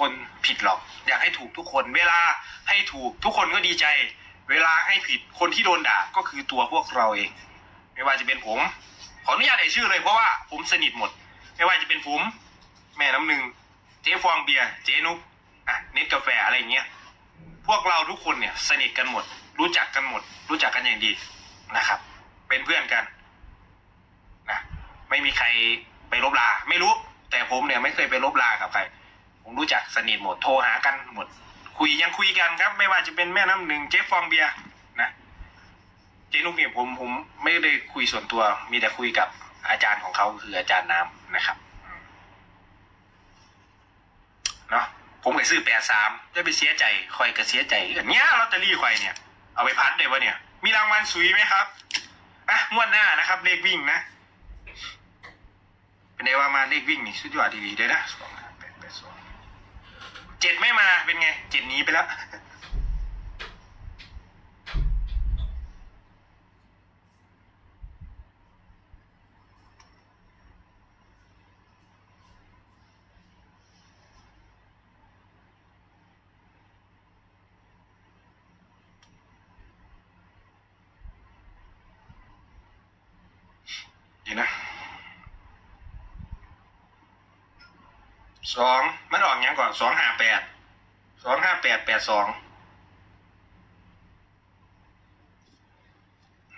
คนผิดหรอก อยากให้ถูกทุกคน เวลาให้ถูกทุกคนก็ดีใจ เวลาให้ผิดคนที่โดนด่าก็คือตัวพวกเราเองไม่ว่าจะเป็นผม ขออนุญาตเอ่ยชื่อเลยเพราะว่าผมสนิทหมด ไม่ว่าจะเป็นผม แม่น้ำหนึ่งเจ๊ฟองเบียร์เจ๊นุกอะเน็ตกาแฟอะไรอย่างเงี้ยพวกเราทุกคนเนี่ยสนิทกันหมด รู้จักกันหมด รู้จักกันอย่างดีนะครับ เป็นเพื่อนกันนะไม่มีใครไปลบลา ไม่รู้ แต่ผมเนี่ยไม่เคยไปลบลากับใคร ผมรู้จักสนิทหมดโทรหากันหมด คุยยังคุยกันครับ ไม่ว่าจะเป็นแม่น้ำหนึ่งเจ๊ฟองเบียร์นะเจ๊นุกเนี่ยผมผมไม่ได้คุยส่วนตัว มีแต่คุยกับอาจารย์ของเขาคืออาจารย์น้ำนะครับเนาะผมก็ซื้อแปดสามจะไปเสียใจคอยก็เสียใจเนี้ยลอตเตอรี่คอยเนี่ย เอาไปพัดได้ปะเนี่ย มีรางวัลสุยไหมครับอะงวดหน้านะครับ เลขวิ่งนะ เป็นไงว่ามาเลขวิ่งนี่สุดยอดดีๆเลยนะสองห้าแปดแปดสอง เจ็ดไม่มาเป็นไงเจ็ดหนีไปแล้ว เดี๋ยวนะ สองมันออกยังก่อนสองห้าแปดสองห้าแปดแปดสอง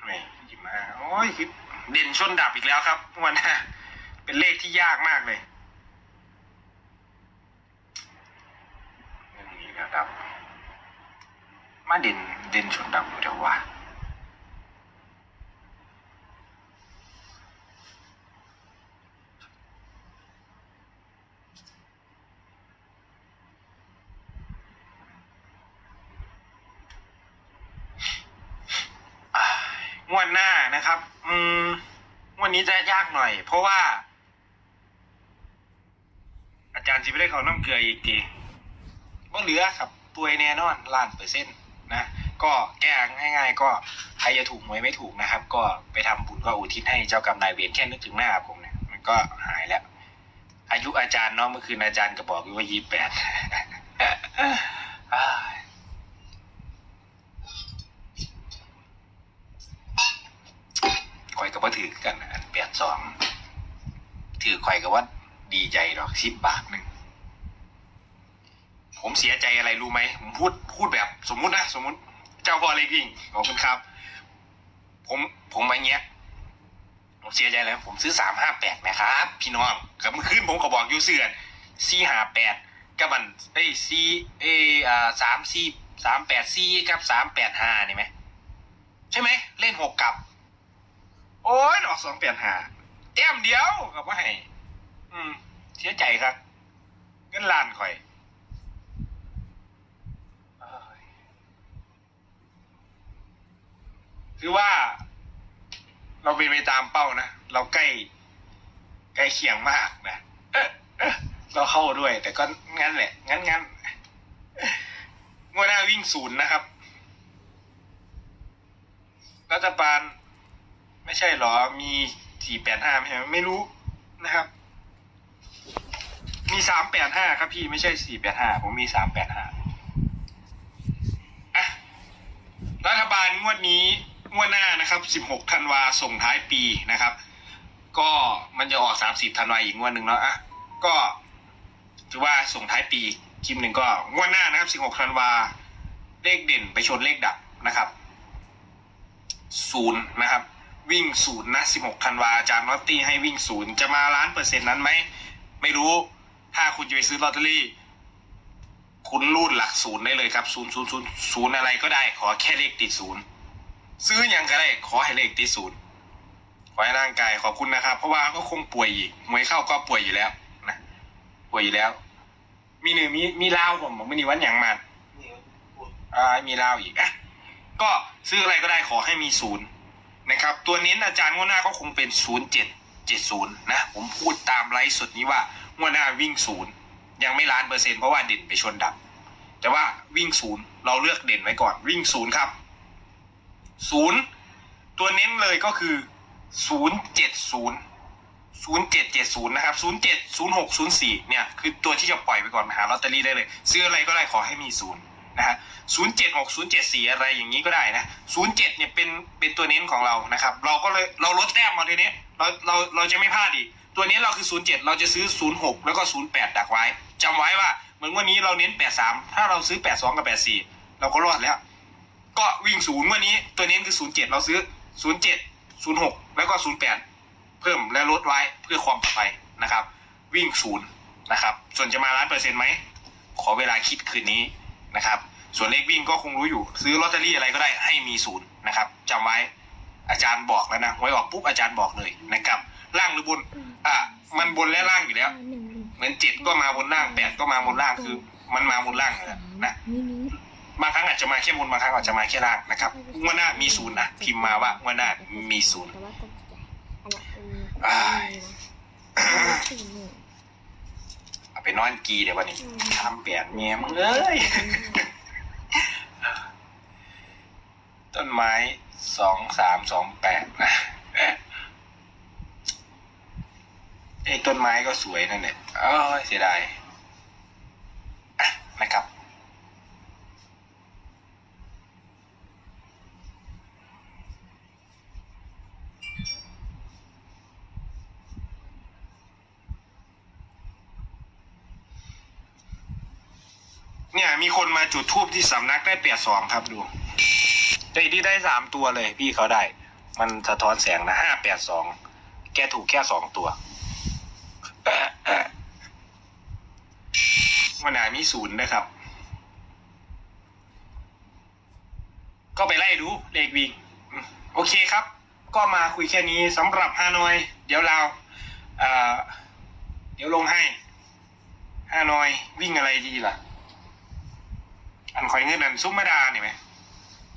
ไม่ยิบมาโอ้ยคือเด่นชนดับอีกแล้วครับวันหน้เป็นเลขที่ยากมากเลยนี่นะครับมาเด่นเด่นชนดับเดี๋ยวว่า อ่า งวดหน้านะครับ อืมงวดนี้จะยากหน่อย เพราะว่า อาจารย์จิไม่ได้เขาน้ำเกลืออีกทีว่าเหลือครับตัวแน่นอนล้านเปอร์เซ็นต์นะก็แก้ง่าย ๆ ก็ใครจะถูกหวยไม่ถูกนะครับ ก็ไปทำบุญก็อุทิศให้เจ้ากรรมนายเวรแค่นึกถึงหน้าผมเนี่ยมันก็หายแล้ว อายุอาจารย์เนาะเมื่อคืนอาจารย์ก็บอกอยู่ว่ายี่แปด ข่อยกั บว่ถือกันอันแปดสองถือข่อยกับว่าดีใจหรอกสิบบาทหนึ่งผมเสียใจอะไรรู้ไหมผมพูดพูดแบบ สมมุตินะสมมุติ เจ้าพ่อเล็กยิ่งขอบคุณครับ ผมผมมาเงี้ยผมเสียใจเลยผมซื้อสามห้าแปดนะครับ พี่น้องกับเมื่อคืนผมก็บอกอยูเสื่อนสี่ห้าแปดกับมันเอ้ยสี่เอ้อ่าสามสี่สามแปดสี่กับสามแปดห้านี่ไหมใช่ไหมเล่นหกกับ อ้ยดอกสองเปลี่ยนหาแต้มเดียวกับว่าให้ อืม เสียใจครับเงินล้านข่อยคือว่า เราเป็นไปตามเป้านะ เราใกล้ ใกล้เคียงมากนะเอ๊ะเอ๊ะเราเข้าด้วย แต่ก็งั้นแหละ งั้นงั้นงวดหน้าวิ่งศูนย์นะครับรัฐบาล ไม่ใช่หรอ มีสี่แปดห้าไม่ใช่ไหมไม่รู้นะครับ มีสามแปดห้าครับพี่ไม่ใช่สี่แปดห้าผมมีสามแปดห้าอะรัฐบาลงวดนี้งวดหน้านะครับสิบหกธันวาส่งท้ายปีนะครับ ก็มันจะออกสามสิบธันวาอีกงวดหนึ่งแล้วอะก็ถือว่าส่งท้ายปีคลิปหนึ่งก็งวดหน้านะครับสิบหกธันวาเลขเด่นไปชนเลขดับนะครับศูนย์นะครับ วิ่งศูนย์นะสิบหกธันวาอาจารย์ลอตตี้ให้วิ่งศูนย์จะมาล้านเปอร์เซ็นต์นั้นไหม ไม่รู้ถ้าคุณจะไปซื้อลอตเตอรี่ คุณรูดหลักศูนย์ได้เลยครับศูนย์ศูนย์ศูนย์ศูนย์อะไรก็ได้ ขอแค่เลขติดศูนย์ซื้ออย่างก็ได้ขอให้เลขติดศูนย์ขอให้ร่างกายขอบคุณนะครับ เพราะว่าก็คงป่วยอีกมวยเข้าก็ป่วยอยู่แล้วนะป่วยอยู่แล้ว มีหนึ่งมีมีเล่าวผมบอกไม่มีวันอย่างมันอ่ามีเล่าวอีกอะก็ซื้ออะไรก็ได้ขอให้มีศูนย์ นะครับ ตัวเน้อาจารย์งวดหน้าก็คงเป็นศูนย์เจ็ดเจ็ดศูนย์นะ ผมพูดตามไลฟ์สดนี้ว่างวดหน้าวิ่งศูนย์ยังไม่ล้านเปอร์เซ็นต์เพราะว่าเด่นไปชนดับ แต่ว่าวิ่งศูนย์เราเลือกเด่นไว้ก่อนวิ่งศูนย์ครับศูนย์ตัวเน้นเลยก็คือศูนย์เจ็ดศูนย์ศูนย์เจ็ดเจ็ดศูนย์นะครับศูนย์เจ็ดศูนย์หกศูนย์สี่เนี่ย คือตัวที่จะปล่อยไปก่อนหาลอตเตอรี่ได้เลย ซื้ออะไรก็ได้ขอให้มีศูนย์ นะฮะศูนย์เจ็ดหกศูนย์เจ็ดสี่อะไรอย่างนี้ก็ได้นะศูนย์เจ็ดเนี่ยเป็นเป็นตัวเน้นของเรานะครับ เราก็เลยเราลดแต้มมาทีนี้เราเราเราจะไม่พลาดอีกตัวนี้เราคือศูนย์เจ็ดเราจะซื้อศูนย์หกแล้วก็ศูนย์แปดดักไว้จำไว้ว่าเหมือนวันนี้เราเน้นแปดสามถ้าเราซื้อแปดสองกับแปดสี่เราก็รอดแล้ว ก็วิ่งศูนย์วันนี้ตัวเนี้คือศูนย์เจ็ดเราซื้อศูนย์เจ็ดศูนย์หกแล้วก็ศูนย์แปดเพิ่มและลดไว้เพื่อความปลอดภัยนะครับ วิ่งศูนย์นะครับ ส่วนจะมาล้านเปอร์เซ็นต์ไหมขอเวลาคิดคืนนี้ นะครับ ส่วนเลขวิ่งก็คงรู้อยู่ ซื้อลอตเตอรี่อะไรก็ได้ให้มีศูนย์นะครับจำไว้อาจารย์บอกแล้วนะไว้ออกปุ๊บอาจารย์บอกเลยนะครับ ล่างหรือบน อะมันบนและล่างอยู่แล้วหนึ่งหนึ่งเหมือนเจ็ดก็มาบนล่างแปดก็มาบนล่างคือ มันมาบนล่างเลยนะมินิบางครั้งอาจจะมาแค่บนบางครั้งอาจจะมาแค่ล่างนะครับงวดหน้ามีศูนย์นะพิมพ์มาว่างวดหน้ามีศูนย์แต่ว่าตกใจอันนั้นเป็นอ้ายสี่หนึ่งเอา ไปนอนกีเดี๋ยววันนี้ทำเปลี่ยนเมียมึงเอ้ยต้นไม้สองสามสองแปดนะไอ้ต้นไม้ก็สวยนั่นแหละเอ้ยเสียดายอะนะครับ เนี่ย มีคนมาจุดทูบที่สำนักได้เปียสองครับดูแต่ที่ได้สามตัวเลยพี่เขาได้ มันสะท้อนแสงนะห้าแปดสองแกถูกแค่สองตัวเอ่อเอ่อวันไหนมีศูนย์นะครับ ก็ไปไล่ดูเลขวิ่งโอเคครับ ก็มาคุยแค่นี้สำหรับฮานอย เดี๋ยวเราเดี๋ยวลงให้ฮานอยวิ่งอะไรดีล่ะ อันคอยเงินอันซุปมาดาเนี่ยไหม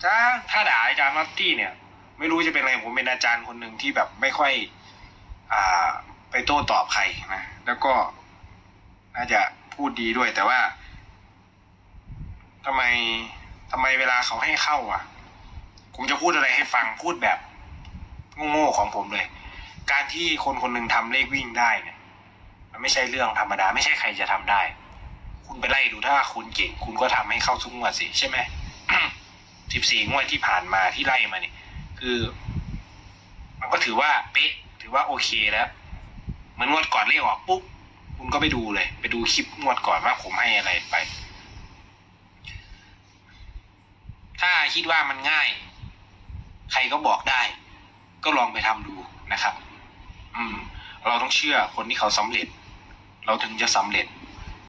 ถ้าถ้าด่าอาจารย์น็อตตี้เนี่ย ไม่รู้จะเป็นอะไรผมเป็นอาจารย์คนหนึ่งที่แบบไม่ค่อย อ่า ไปโต้ตอบใครนะแล้วก็น่าจะพูดดีด้วยแต่ว่าทำไมทำไมเวลาเขาให้เข้า อะ ผมจะพูดอะไรให้ฟังพูดแบบโง่ๆของผมเลย การที่คนคนหนึ่งทำเลขวิ่งได้เนี่ย มันไม่ใช่เรื่องธรรมดา ไม่ใช่ใครจะทำได้ คุณไปไล่ดูถ้าคุณเก่ง คุณก็ทำให้เข้าทุกงวดสิใช่ไหมสิบสี่งวดที่ผ่านมาที่ไล่มาเนี่ยคือ มันก็ถือว่าเป๊ะ ถือว่าโอเคแล้วเหมือนงวดก่อนเลขออกปุ๊บคุณก็ไปดูเลย ไปดูคลิปงวดก่อนว่าผมให้อะไรไป ถ้าคิดว่ามันง่าย ใครก็บอกได้ ก็ลองไปทำดูนะครับ อืม เราต้องเชื่อคนที่เขาสำเร็จ เราถึงจะสำเร็จ